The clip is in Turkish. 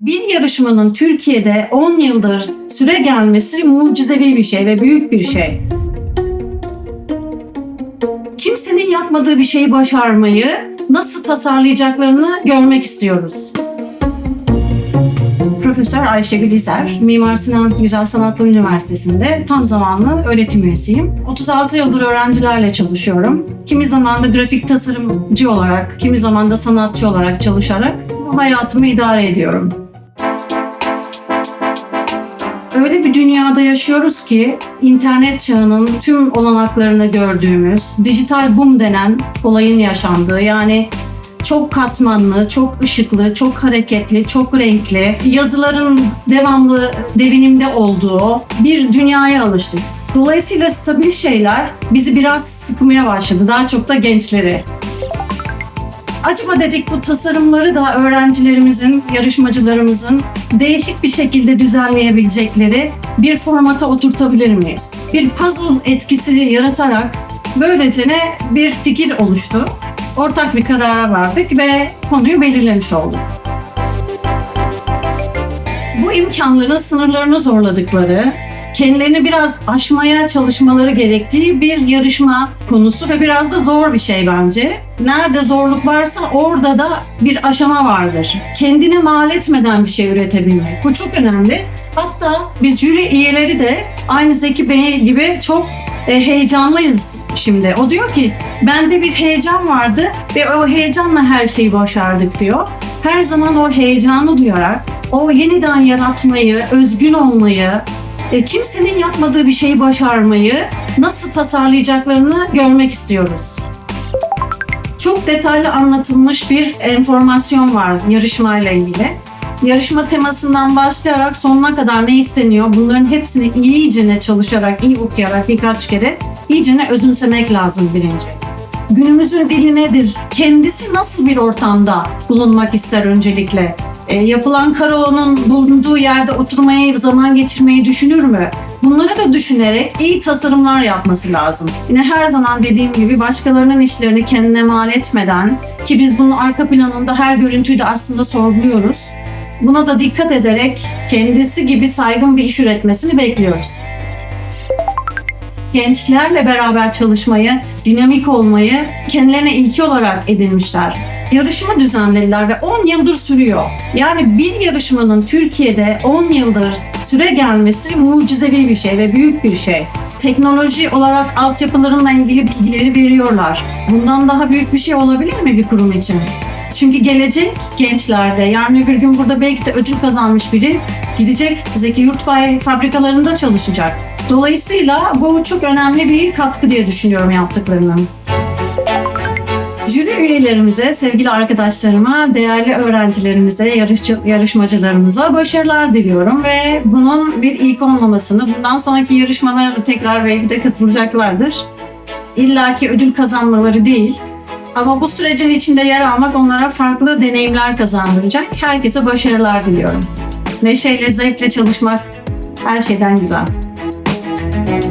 Bir yarışmanın Türkiye'de 10 yıldır süre gelmesi mucizevi bir şey ve büyük bir şey. Kimsenin yapmadığı bir şeyi başarmayı nasıl tasarlayacaklarını görmek istiyoruz. Profesör Ayşegül İzer, Mimar Sinan Güzel Sanatlar Üniversitesi'nde tam zamanlı öğretim üyesiyim. 36 yıldır öğrencilerle çalışıyorum. Kimi zaman da grafik tasarımcı olarak, kimi zaman da sanatçı olarak çalışarak hayatımı idare ediyorum. Öyle bir dünyada yaşıyoruz ki internet çağının tüm olanaklarını gördüğümüz, dijital boom denen olayın yaşandığı yani çok katmanlı, çok ışıklı, çok hareketli, çok renkli, yazıların devamlı devinimde olduğu bir dünyaya alıştık. Dolayısıyla stabil şeyler bizi biraz sıkmaya başladı. Daha çok da gençleri. Acaba dedik bu tasarımları da öğrencilerimizin, yarışmacılarımızın değişik bir şekilde düzenleyebilecekleri bir formata oturtabilir miyiz? Bir puzzle etkisi yaratarak böylece ne bir fikir oluştu. Ortak bir karara vardık ve konuyu belirlemiş olduk. Bu imkanların sınırlarını zorladıkları, kendilerini biraz aşmaya çalışmaları gerektiği bir yarışma konusu ve biraz da zor bir şey bence. Nerede zorluk varsa orada da bir aşama vardır. Kendine mal etmeden bir şey üretebilmek. Bu çok önemli. Hatta biz jüri üyeleri de aynı Zeki Bey gibi çok e, heyecanlıyız şimdi. O diyor ki bende bir heyecan vardı ve o heyecanla her şeyi başardık diyor. Her zaman o heyecanı duyarak o yeniden yaratmayı, özgün olmayı, e, kimsenin yapmadığı bir şeyi başarmayı nasıl tasarlayacaklarını görmek istiyoruz. Çok detaylı anlatılmış bir enformasyon var yarışmayla ilgili. Yarışma temasından başlayarak sonuna kadar ne isteniyor bunların hepsini iyicene çalışarak, iyi okuyarak birkaç kere iyicene özümsemek lazım birinci. Günümüzün dili nedir? Kendisi nasıl bir ortamda bulunmak ister öncelikle? E, yapılan karaoğunun bulunduğu yerde oturmayı, zaman geçirmeyi düşünür mü? Bunları da düşünerek iyi tasarımlar yapması lazım. Yine her zaman dediğim gibi başkalarının işlerini kendine mal etmeden ki biz bunun arka planında her görüntüyü de aslında sorguluyoruz. Buna da dikkat ederek kendisi gibi saygın bir iş üretmesini bekliyoruz gençlerle beraber çalışmayı, dinamik olmayı kendilerine ilki olarak edinmişler. Yarışma düzenlediler ve 10 yıldır sürüyor. Yani bir yarışmanın Türkiye'de 10 yıldır süre gelmesi mucizevi bir şey ve büyük bir şey. Teknoloji olarak altyapılarınla ilgili bilgileri veriyorlar. Bundan daha büyük bir şey olabilir mi bir kurum için? Çünkü gelecek gençlerde, yarın öbür gün burada belki de ödül kazanmış biri gidecek Zeki Yurtbay fabrikalarında çalışacak. Dolayısıyla bu çok önemli bir katkı diye düşünüyorum yaptıklarının. Jüri üyelerimize, sevgili arkadaşlarıma, değerli öğrencilerimize, yarışçı, yarışmacılarımıza başarılar diliyorum ve bunun bir ilk olmamasını, bundan sonraki yarışmalara da tekrar belki de katılacaklardır. İlla ki ödül kazanmaları değil, ama bu sürecin içinde yer almak onlara farklı deneyimler kazandıracak. Herkese başarılar diliyorum. Neşeyle, zevkle çalışmak her şeyden güzel. Thank you.